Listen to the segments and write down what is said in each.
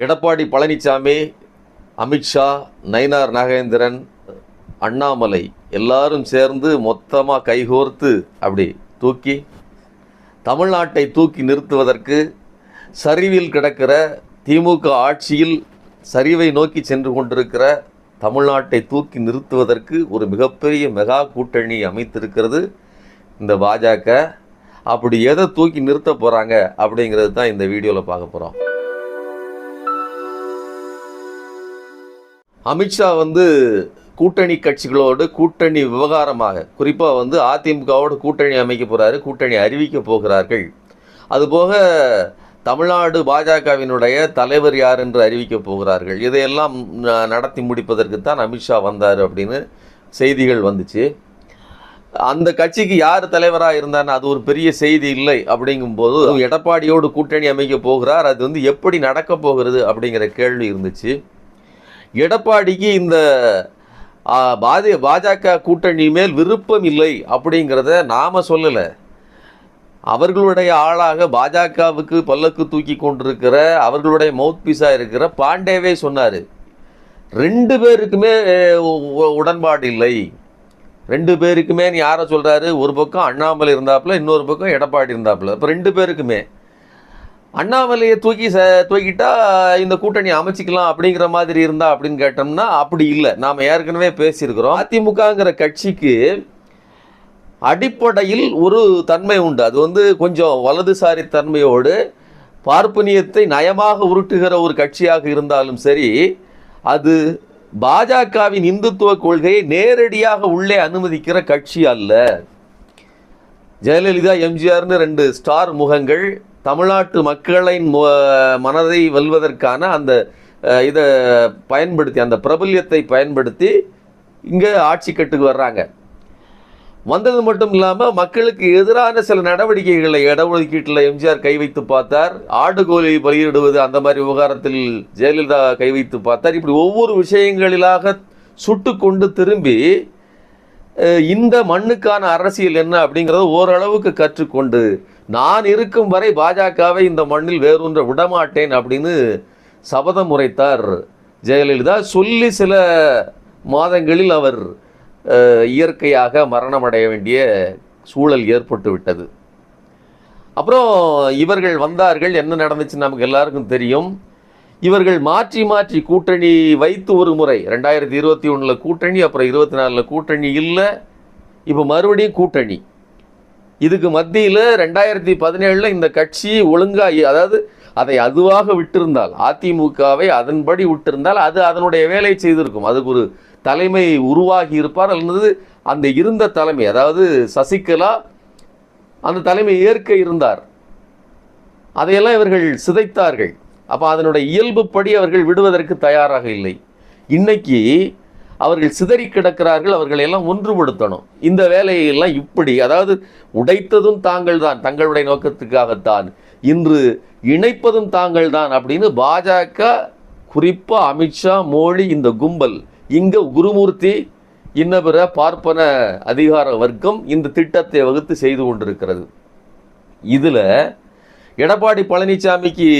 எடப்பாடி பழனிசாமி அமித்ஷா நயினார் நாகேந்திரன் அண்ணாமலை எல்லாரும் சேர்ந்து மொத்தமாக கைகோர்த்து அப்படி தூக்கி தமிழ்நாட்டை தூக்கி நிறுத்துவதற்கு சரிவில் கிடக்கிற திமுக ஆட்சியில் சரிவை நோக்கி சென்று கொண்டிருக்கிற தமிழ்நாட்டை தூக்கி நிறுத்துவதற்கு ஒரு மிகப்பெரிய மெகா கூட்டணி அமைத்திருக்கிறது இந்த பாஜக. அப்படி எதை தூக்கி நிறுத்த போகிறாங்க அப்படிங்கிறது தான் இந்த வீடியோவில் பார்க்க போகிறோம் அமித்ஷா வந்து கூட்டணி கட்சிகளோடு கூட்டணி விவகாரமாக குறிப்பாக வந்து அதிமுகவோடு கூட்டணி அமைக்க போகிறாரு கூட்டணி அறிவிக்க போகிறார்கள். அதுபோக தமிழ்நாடு பாஜகவினுடைய தலைவர் யார் என்று அறிவிக்க போகிறார்கள். இதையெல்லாம் ந- நடத்தி முடிப்பதற்கு தான் அமித்ஷா வந்தார் அப்படின்னு செய்திகள் வந்துச்சு. அந்த கட்சிக்கு யார் தலைவராக இருந்தான்னு அது ஒரு பெரிய செய்தி இல்லை அப்படிங்கும்போது எடப்பாடியோடு கூட்டணி அமைக்க போகிறார். அது வந்து எப்படி நடக்க போகிறது அப்படிங்கிற கேள்வி இருந்துச்சு. எடப்பாடிக்கு இந்த பாதி பாஜக கூட்டணி மேல் விருப்பம் இல்லை அப்படிங்கிறத நாம சொல்லலை. அவர்களுடைய ஆளாக பாஜகவுக்கு பல்லக்கு தூக்கி கொண்டிருக்கிற அவர்களுடைய மவுத் பீஸாக இருக்கிற பாண்டேவே சொன்னார். ரெண்டு பேருக்குமே உடன்பாடு இல்லை. ரெண்டு பேருக்குமே யாரை சொல்கிறாரு ஒரு பக்கம் அண்ணாமலை இருந்தாப்புல இன்னொரு பக்கம் எடப்பாடி இருந்தாப்புல. இப்போ ரெண்டு பேருக்குமே. அண்ணாமலையை தூக்கி ச தூக்கிட்டா இந்த கூட்டணி அமைச்சிக்கலாம் அப்படிங்கிற மாதிரி இருந்தா அப்படின்னு கேட்டோம்னா அப்படி இல்லை. நாம் ஏற்கனவே பேசியிருக்கிறோம். அதிமுகங்கிற கட்சிக்கு அடிப்படையில் ஒரு தன்மை உண்டு. அது வந்து கொஞ்சம் வலதுசாரி தன்மையோடு பார்ப்பனியத்தை நயமாக உருட்டுகிற ஒரு கட்சியாக இருந்தாலும் சரி அது பாஜகவின் இந்துத்துவ கொள்கையை நேரடியாக உள்ளே அனுமதிக்கிற கட்சி அல்ல. ஜெயலலிதா எம்ஜிஆர்னு ரெண்டு ஸ்டார் முகங்கள் தமிழ்நாட்டு மக்களின் மனதை வெல்வதற்கான அந்த இதை பயன்படுத்தி அந்த பிரபல்யத்தை பயன்படுத்தி இங்கே ஆட்சி கட்டுக்கு வர்றாங்க. வந்தது மட்டும் இல்லாமல் மக்களுக்கு எதிரான சில நடவடிக்கைகளை இடஒதுக்கீட்டில் எம்ஜிஆர் கை வைத்து பார்த்தார் ஆடுகோலி பலியிடுவது அந்த மாதிரி விவகாரத்தில் ஜெயலலிதா கை வைத்து பார்த்தார். இப்படி ஒவ்வொரு விஷயங்களிலாக சுட்டு கொண்டு திரும்பி இந்த மண்ணுக்கான அரசியல் என்ன அப்படிங்கிறத ஓரளவுக்கு கற்றுக்கொண்டு நான் இருக்கும் வரை பாஜகவை இந்த மண்ணில் வேரூன்ற விடமாட்டேன் அப்படின்னு சபதம் உரைத்தார் ஜெயலலிதா. சொல்லி சில மாதங்களில் அவர் இயற்கையாக மரணமடைய வேண்டிய சூழல் ஏற்பட்டு விட்டது. அப்புறம் இவர்கள் வந்தார்கள் என்ன நடந்துச்சு நமக்கு எல்லாருக்கும் தெரியும். இவர்கள் மாற்றி மாற்றி கூட்டணி வைத்து ஒரு முறை ரெண்டாயிரத்தி இருபத்தி ஒன்றில் கூட்டணி அப்புறம் இருபத்தி நாலில் கூட்டணி இல்லை இப்போ மறுபடியும் கூட்டணி. இதுக்கு மத்தியில் ரெண்டாயிரத்தி பதினேழில் இந்த கட்சி ஒழுங்காக அதாவது அதை அதுவாக விட்டிருந்தால் அதிமுகவை அதன்படி விட்டிருந்தால் அது அதனுடைய வேலையை செய்திருக்கும். அதுக்கு ஒரு தலைமை உருவாகி இருப்பார். அல்லது அந்த இருந்த தலைமை அதாவது சசிகலா அந்த தலைமை ஏற்க இருந்தார். அதையெல்லாம் இவர்கள் சிதைத்தார்கள். அப்போ அதனுடைய இயல்புப்படி அவர்கள் விடுவதற்கு தயாராக இல்லை. இன்னைக்கு அவர்கள் சிதறி கிடக்கிறார்கள் அவர்களை எல்லாம் ஒன்றுபடுத்தணும். இந்த வேலையெல்லாம் இப்படி அதாவது உடைத்ததும் தாங்கள் தான் தங்களுடைய நோக்கத்துக்காகத்தான். இன்று இணைப்பதும் தாங்கள் தான் அப்படின்னு பாஜக குறிப்பாக அமித்ஷா மோடி இந்த கும்பல் இங்கே குருமூர்த்தி இன்ன பிற பார்ப்பன அதிகார வர்க்கம் இந்த திட்டத்தை வகுத்து செய்து கொண்டிருக்கிறது. இதில் எடப்பாடி பழனிசாமிக்கு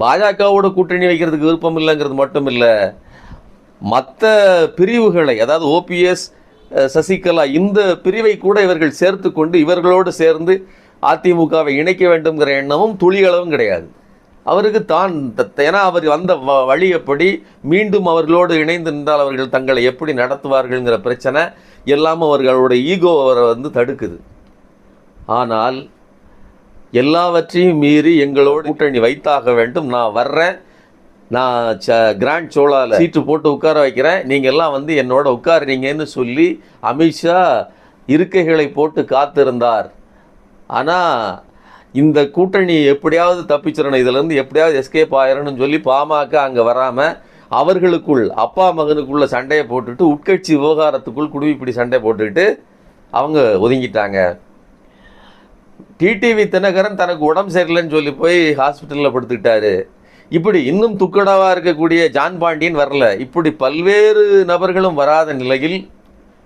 பாஜகவோட கூட்டணி வைக்கிறதுக்கு விருப்பம் இல்லைங்கிறது மட்டும் இல்லை மற்ற பிரிவுகளை அதாவது ஓபிஎஸ் சசிகலா இந்த பிரிவை கூட இவர்கள் சேர்த்து கொண்டு இவர்களோடு சேர்ந்து அதிமுகவை இணைக்க வேண்டும்ங்கிற எண்ணமும் துளிகளவும் கிடையாது. அவருக்கு தான் ஏன்னா அவர் வந்த வ- வழி எப்படி மீண்டும் அவர்களோடு இணைந்து நின்றால் அவர்கள் தங்களை எப்படி நடத்துவார்கள்ங்கிற பிரச்சனை எல்லாம் அவர்களோட ஈகோ அவரை வந்து தடுக்குது. ஆனால் எல்லாவற்றையும் மீறி எங்களோடு கூட்டணி வைத்தாக வேண்டும். நான் வர்றேன். நான் ச கிராண்ட் சோலாவில் சீட்டு போட்டு உட்கார வைக்கிறேன். நீங்கள் எல்லாம் வந்து என்னோட உட்காருறீங்கன்னு சொல்லி அமித்ஷா இருக்கைகளை போட்டு காத்திருந்தார். ஆனால் இந்த கூட்டணி எப்படியாவது தப்பிச்சிடணும். இதுலேருந்து எப்படியாவது எஸ்கேப் ஆயிரணும்னு சொல்லி பாமக அங்கே வராமல் அவர்களுக்குள் அப்பா மகனுக்குள்ள சண்டையை போட்டுட்டு உட்கட்சி விவகாரத்துக்குள் குடுவிப்பிடி சண்டை போட்டுக்கிட்டு அவங்க ஒதுங்கிட்டாங்க. டிடிவி தினகரன் தனக்கு உடம்பு சரியில்லைன்னு சொல்லி போய் ஹாஸ்பிட்டலில் படுத்துக்கிட்டாரு. இப்படி இன்னும் துக்கடாவாக இருக்கக்கூடிய ஜான் பாண்டியன் வரல. இப்படி பல்வேறு நபர்களும் வராத நிலையில்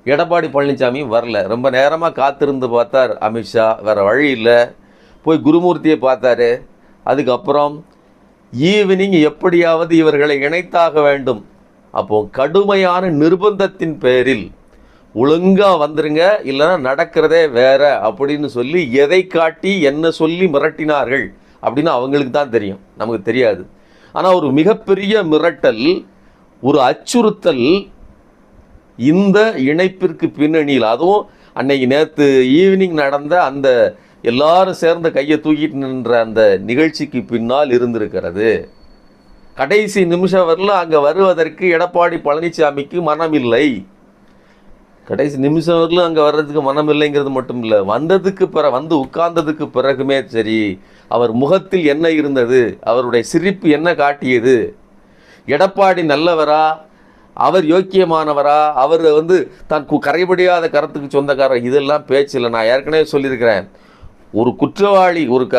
எடப்பாடி பழனிசாமியும் வரல. ரொம்ப நேரமாக காத்திருந்து பார்த்தார் அமித்ஷா வேறு வழி இல்லை. போய் குருமூர்த்தியை பார்த்தாரு. அதுக்கப்புறம் ஈவினிங் எப்படியாவது இவர்களை இணைத்தாக வேண்டும். அப்போது கடுமையான நிர்பந்தத்தின் பேரில் ஒழுங்காக வந்துருங்க இல்லைன்னா நடக்கிறதே வேற அப்படின்னு சொல்லி எதை காட்டி என்ன சொல்லி மிரட்டினார்கள் அப்படின்னு அவங்களுக்கு தான் தெரியும். நமக்கு தெரியாது. ஆனால் ஒரு மிகப்பெரிய மிரட்டல் ஒரு அச்சுறுத்தல் இந்த இணைப்பிற்கு பின்னணியில் அதுவும் அன்னைக்கு நேற்று ஈவினிங் நடந்த அந்த எல்லாரும் சேர்ந்த கையை தூக்கிட்டு நின்ற அந்த நிகழ்ச்சிக்கு பின்னால் இருந்திருக்கிறது. கடைசி நிமிஷம் வரல அங்கே வருவதற்கு எடப்பாடி பழனிசாமிக்கு மனமில்லை. கடைசி நிமிஷம் வரலும் அங்கே வர்றதுக்கு மனம் இல்லைங்கிறது மட்டும் இல்லை. வந்ததுக்கு பிற வந்து உட்கார்ந்ததுக்கு பிறகுமே சரி அவர் முகத்தில் என்ன இருந்தது அவருடைய சிரிப்பு என்ன காட்டியது எடப்பாடி நல்லவரா அவர் யோக்கியமானவரா அவர் வந்து தான் கு- கரைபடியாத கரத்துக்கு சொந்தக்காரர் இதெல்லாம் பேச்சு இல்லை. நான் ஏற்கனவே சொல்லியிருக்கிறேன். ஒரு குற்றவாளி ஒரு க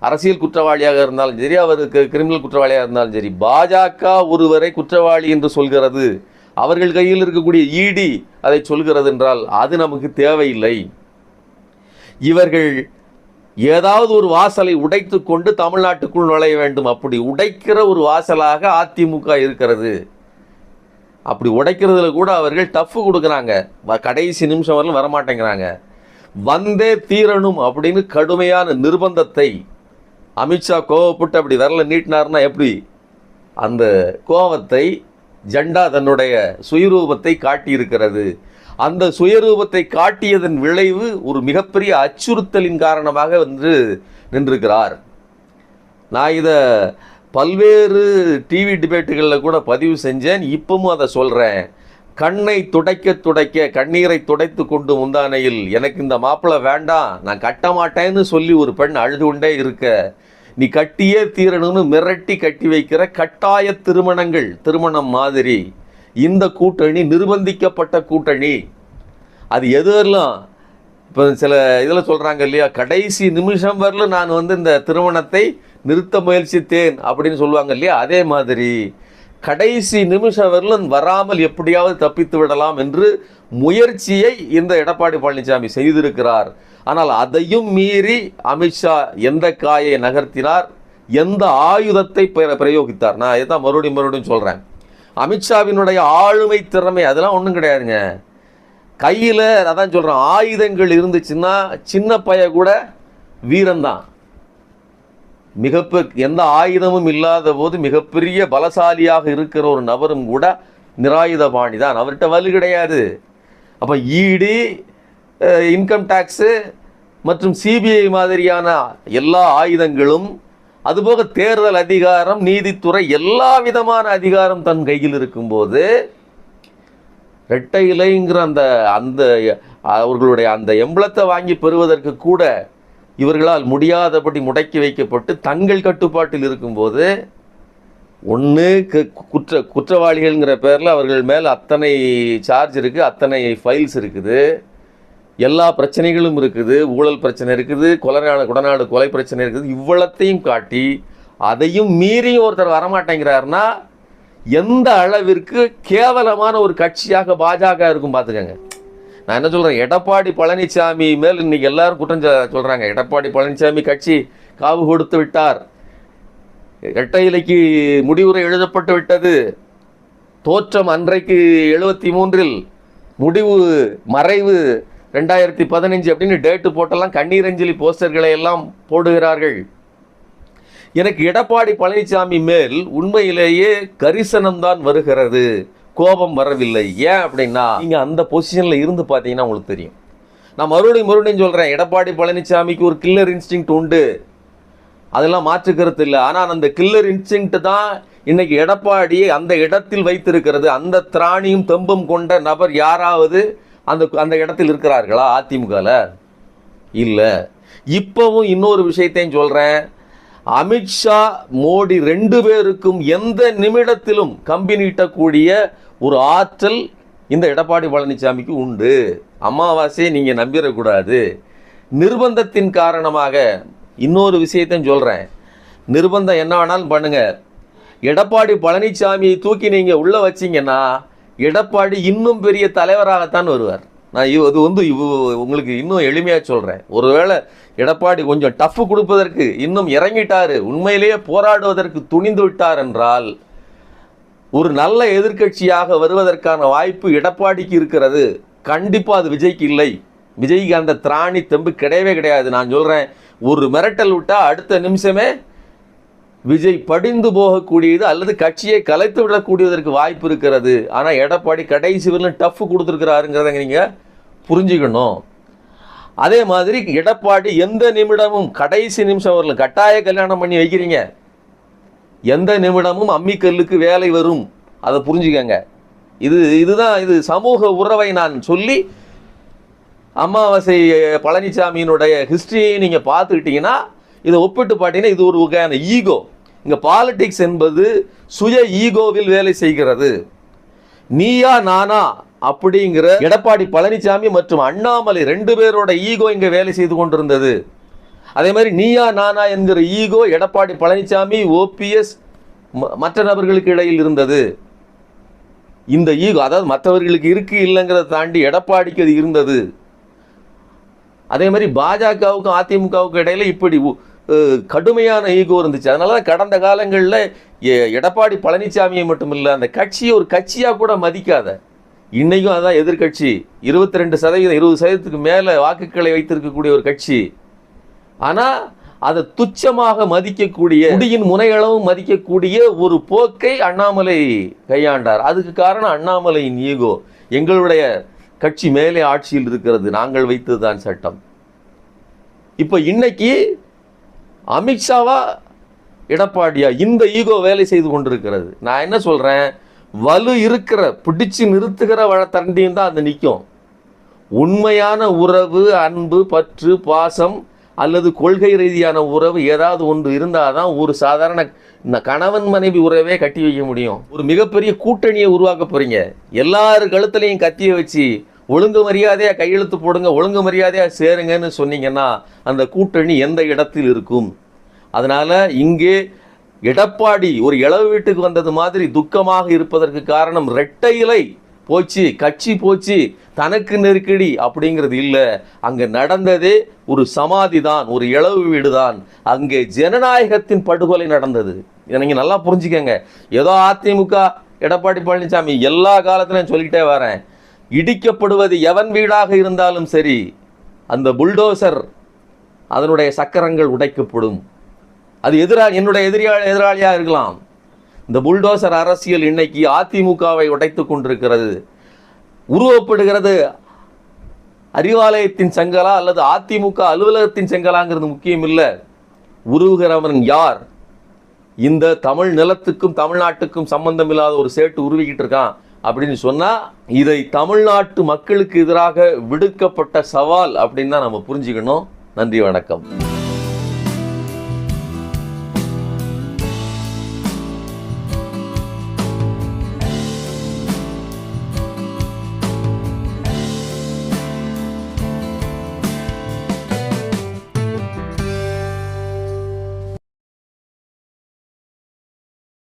அரசியல் குற்றவாளியாக இருந்தாலும் சரி அவருக்கு கிரிமினல் குற்றவாளியாக இருந்தாலும் சரி பாஜக ஒருவரை குற்றவாளி என்று சொல்கிறது. அவர்கள் கையில் இருக்கக்கூடிய ஈடி அதை சொல்கிறது என்றால் அது நமக்கு தேவையில்லை. இவர்கள் ஏதாவது ஒரு வாசலை உடைத்து கொண்டு தமிழ்நாட்டுக்குள் நுழைய வேண்டும். அப்படி உடைக்கிற ஒரு வாசலாக அதிமுக இருக்கிறது. அப்படி உடைக்கிறதுல கூட அவர்கள் டஃப்பு கொடுக்குறாங்க. வ- கடைசி நிமிஷம் வரலும் வரமாட்டேங்கிறாங்க. வந்தே தீரணும் அப்படின்னு கடுமையான நிர்பந்தத்தை அமித்ஷா கோவப்பட்டு அப்படி விரல நீட்டினார்னா எப்படி? அந்த கோவத்தை ஜெண்டா தன்னுடைய சுயரூபத்தை காட்டியிருக்கிறது. அந்த சுயரூபத்தை காட்டியதன் விளைவு ஒரு மிகப்பெரிய அச்சுறுத்தலின் காரணமாக வந்து நின்றிருக்கிறார். நான் இதை பல்வேறு டிவி டிபேட்டுகளில் கூட பதிவு செஞ்சேன். இப்பவும் அதை சொல்கிறேன் கண்ணை துடைக்க துடைக்க கண்ணீரை துடைத்து கொண்டு முந்தானையில் எனக்கு இந்த மாப்பிள்ளை வேண்டாம். நான் கட்ட மாட்டேன்னு சொல்லி ஒரு பெண் அழுது கொண்டே இருக்க. நீ கட்டியே தீரணும்னு மிரட்டி கட்டி வைக்கிற கட்டாய திருமணங்கள் திருமணம் மாதிரி. இந்த கூட்டணி நிர்பந்திக்கப்பட்ட கூட்டணி. அது எதுவரெல்லாம் இப்போ சில இதில் சொல்கிறாங்க இல்லையா கடைசி நிமிஷம் வரலும் நான் வந்து இந்த திருமணத்தை நிறுத்த முயற்சித்தேன் அப்படின்னு சொல்லுவாங்க இல்லையா அதே மாதிரி. கடைசி நிமிஷம் வரலும் வராமல் எப்படியாவது தப்பித்து விடலாம் என்று முயற்சியை இந்த எடப்பாடி பழனிசாமி செய்திருக்கிறார். ஆனால் அதையும் மீறி அமித்ஷா எந்த காயை நகர்த்தினார்? எந்த ஆயுதத்தை பிரயோகித்தார்? நான் இதான் மறுபடியும் மறுபடியும் சொல்கிறேன் அமித்ஷாவினுடைய ஆளுமை திறமை அதெல்லாம் ஒன்றும் கிடையாதுங்க. கையில் அதான் சொல்கிறேன் ஆயுதங்கள் இருந்துச்சுன்னா சின்ன பைய கூட வீரன்தான். மிகப்பெ எந்த ஆயுதமும் இல்லாத போது மிகப்பெரிய பலசாலியாக இருக்கிற ஒரு நபரும் கூட நிராயுதபாணி தான் அவர்கிட்ட வலு கிடையாது. அப்போ ஈடி இன்கம் டேக்ஸு மற்றும் சிபிஐ மாதிரியான எல்லா ஆயுதங்களும் அதுபோக தேர்தல் அதிகாரம் நீதித்துறை எல்லா விதமான அதிகாரம் தன் கையில் இருக்கும்போது ரெட்டை இலைங்கிற அந்த அந்த அவர்களுடைய அந்த எம்பளத்தை வாங்கி பெறுவதற்கு கூட இவர்களால் முடியாதபடி முடக்கி வைக்கப்பட்டு தங்கள் கட்டுப்பாட்டில் இருக்கும்போது ஒன்று குற்ற குற்றவாளிகள்ங்கிற பேரில் அவர்கள் மேல் அத்தனை சார்ஜ் இருக்குது அத்தனை ஃபைல்ஸ் இருக்குது. எல்லா பிரச்சனைகளும் இருக்குது ஊழல் பிரச்சனை இருக்குது கொலைநாடு குடநாடு கொலை பிரச்சனை இருக்குது. இவ்வளத்தையும் காட்டி அதையும் மீறியும் ஒருத்தர் வரமாட்டேங்கிறாருன்னா எந்த அளவிற்கு கேவலமான ஒரு கட்சியாக பாஜக இருக்கும் பார்த்துக்கங்க. நான் என்ன சொல்கிறேன் எடப்பாடி பழனிசாமி மேல் இன்றைக்கி எல்லாரும் குற்றம் சொல்கிறாங்க எடப்பாடி பழனிசாமி கட்சி காவு கொடுத்து விட்டார். இரட்டை இலைக்கு முடிவுரை எழுதப்பட்டு விட்டது. தோற்றம் அன்றைக்கு எழுபத்தி மூன்றில் முடிவு மறைவு ரெண்டாயிரத்தி பதினஞ்சு அப்படின்னு டேட்டு போட்டெல்லாம் கண்ணீரஞ்சலி போஸ்டர்களை எல்லாம் போடுகிறார்கள். எனக்கு எடப்பாடி பழனிசாமி மேல் உண்மையிலேயே கரிசனம்தான் வருகிறது. கோபம் வரவில்லை. ஏன் அப்படின்னா நீங்கள் அந்த பொசிஷனில் இருந்து பார்த்தீங்கன்னா உங்களுக்கு தெரியும். நான் மறுபடியும் மறுபடியும் சொல்கிறேன் எடப்பாடி பழனிசாமிக்கு ஒரு கில்லர் இன்ஸ்டிங் உண்டு. அதெல்லாம் மாற்றுக்கிறது இல்லை. ஆனால் அந்த கில்லர் இன்ஸ்டிங்க்ட் தான் இன்னைக்கு எடப்பாடியை அந்த இடத்தில் வைத்திருக்கிறது. அந்த திராணியும் தெம்பும் கொண்ட நபர் யாராவது? அந்த அந்த இடத்தில் இருக்கிறார்களா அதிமுகவில் இல்லை. இப்போவும் இன்னொரு விஷயத்தையும் சொல்கிறேன் அமித்ஷா மோடி ரெண்டு பேருக்கும் எந்த நிமிடத்திலும் கம்பி நீட்டக்கூடிய ஒரு ஆற்றல் இந்த எடப்பாடி பழனிசாமிக்கு உண்டு. அமாவாசையை நீங்கள் நம்பிடக்கூடாது நிர்பந்தத்தின் காரணமாக இன்னொரு விஷயத்தையும் சொல்கிறேன் நிர்பந்தம் என்ன வேணாலும் பண்ணுங்கள் எடப்பாடி பழனிசாமியை தூக்கி நீங்கள் உள்ளே வச்சிங்கன்னா எடப்பாடி இன்னும் பெரிய தலைவராகத்தான் வருவார். நான் இவ் அது வந்து இவ் உங்களுக்கு இன்னும் எளிமையாக சொல்கிறேன் ஒருவேளை எடப்பாடி கொஞ்சம் டஃப் கொடுப்பதற்கு இன்னும் இறங்கிட்டாரு உண்மையிலேயே போராடுவதற்கு துணிந்து விட்டார் என்றால் ஒரு நல்ல எதிர்க்கட்சியாக வருவதற்கான வாய்ப்பு எடப்பாடிக்கு இருக்கிறது. கண்டிப்பாக அது விஜய்க்கு இல்லை. விஜய்க்கு அந்த திராணி தெம்பு கிடையவே கிடையாது. நான் சொல்கிறேன் ஒரு மிரட்டல் விட்டால் அடுத்த நிமிஷமே விஜய் படிந்து போகக்கூடியது அல்லது கட்சியை கலைத்து விடக்கூடியதற்கு வாய்ப்பு இருக்கிறது. ஆனால் எடப்பாடி கடைசி வரலும் டஃப் கொடுத்துருக்கிறாருங்கிறத நீங்கள் புரிஞ்சுக்கணும். அதே மாதிரி எடப்பாடி எந்த நிமிடமும் கடைசி நிமிஷம் வரலும் கட்டாய கல்யாணம் பண்ணி வைக்கிறீங்க. எந்த நிமிடமும் அம்மிக்கல்லுக்கு வேலை வரும். அதை புரிஞ்சுக்கங்க. இது இதுதான் இது சமூக உறவை நான் சொல்லி அமாவாசை பழனிசாமியினுடைய ஹிஸ்ட்ரியை நீங்கள் பார்த்துக்கிட்டிங்கன்னா இதை ஒப்பிட்டு பார்த்தீங்கன்னா இது ஒரு வகையான ஈகோ. இங்கே பாலிடிக்ஸ் என்பது சுய ஈகோவில் வேலை செய்கிறது. நீயா நானா அப்படிங்கிற எடப்பாடி பழனிசாமி மற்றும் அண்ணாமலை ரெண்டு பேரோட ஈகோ இங்கே வேலை செய்து கொண்டிருந்தது. அதே மாதிரி நீயா நானா என்கிற ஈகோ எடப்பாடி பழனிசாமி ஓபிஎஸ் மற்ற நபர்களுக்கு இடையில் இருந்தது. இந்த ஈகோ அதாவது மற்றவர்களுக்கு இருக்கு இல்லைங்கிறத தாண்டி எடப்பாடிக்கு அது இருந்தது. அதே மாதிரி பாஜகவுக்கும் அதிமுகவுக்கும் இடையில இப்படி உ- கடுமையான ஈகோ இருந்துச்சு. அதனால தான் கடந்த காலங்களில் எடப்பாடி பழனிசாமியை மட்டும் இல்லை அந்த கட்சியை ஒரு கட்சியாக கூட மதிக்காத இன்றைக்கும் அதான் எதிர்க்கட்சி இருபத்தி ரெண்டு சதவீதம் இருபது சதவீதத்துக்கு மேலே வாக்குகளை வைத்திருக்கக்கூடிய ஒரு கட்சி. ஆனால் அதை துச்சமாக மதிக்கக்கூடிய முடியின் முனையளவும் மதிக்கக்கூடிய ஒரு போக்கை அண்ணாமலை கையாண்டார். அதுக்கு காரணம் அண்ணாமலையின் ஈகோ எங்களுடைய கட்சி மேலே ஆட்சியில் இருக்கிறது நாங்கள் வைத்ததுதான் சட்டம். இப்போ இன்னைக்கு அமித்ஷாவா எடப்பாடியா இந்த ஈகோ வேலை செய்து கொண்டிருக்கிறது. நான் என்ன சொல்கிறேன் வலு இருக்கிற பிடிச்சு நிறுத்துகிற வழ தண்டியும் தான் அது நிற்கும் உண்மையான உறவு அன்பு பற்று பாசம் அல்லது கொள்கை ரீதியான உறவு ஏதாவது ஒன்று இருந்தால் தான் ஒரு சாதாரண இந்த கணவன் மனைவி உறவே கட்டி வைக்க முடியும். ஒரு மிகப்பெரிய கூட்டணியை உருவாக்க போகிறீங்க எல்லார் கழுத்துலையும் கத்தியை வச்சு ஒழுங்கு மரியாதையாக கையெழுத்து போடுங்க ஒழுங்கு மரியாதையாக சேருங்கன்னு சொன்னீங்கன்னா அந்த கூட்டணி எந்த இடத்தில் இருக்கும்? அதனால் இங்கே எடப்பாடி ஒரு இளவு வீட்டுக்கு வந்தது மாதிரி துக்கமாக இருப்பதற்கு காரணம் ரெட்டை இலை. போச்சு கட்சி போச்சு தனக்கு நெருக்கடி அப்படிங்கிறது இல்லை. அங்கே நடந்ததே ஒரு சமாதி தான் ஒரு இளவு வீடு தான் அங்கே ஜனநாயகத்தின் படுகொலை நடந்தது. இதை நீங்கள் நல்லா புரிஞ்சுக்கங்க. ஏதோ அதிமுக எடப்பாடி பழனிசாமி எல்லா காலத்திலையும் சொல்லிக்கிட்டே வரேன். இடிக்கப்படுவது எவன் வீடாக இருந்தாலும் சரி அந்த புல்டோசர் அதனுடைய சக்கரங்கள் உடைக்கப்படும். அது எதிராக என்னுடைய எதிரியா எதிராளியாக இருக்கலாம். இந்த புல்டோசர் அரசியல் இன்னைக்கு அதிமுகவை உடைத்து கொண்டிருக்கிறது. உருவப்படுகிறது அறிவாலயத்தின் செங்கலா அல்லது அதிமுக அலுவலகத்தின் செங்கலாங்கிறது முக்கியம் இல்லை. உருவுகிறவன் யார்? இந்த தமிழ் நிலத்துக்கும் தமிழ்நாட்டுக்கும் சம்பந்தம் இல்லாத ஒரு சேட்டு உருவிக்கிட்டு இருக்கான். அப்படின்னு சொன்னா இதை தமிழ்நாட்டு மக்களுக்கு எதிராக விடுக்கப்பட்ட சவால் அப்படின்னு தான் நம்ம புரிஞ்சுக்கணும். நன்றி வணக்கம்.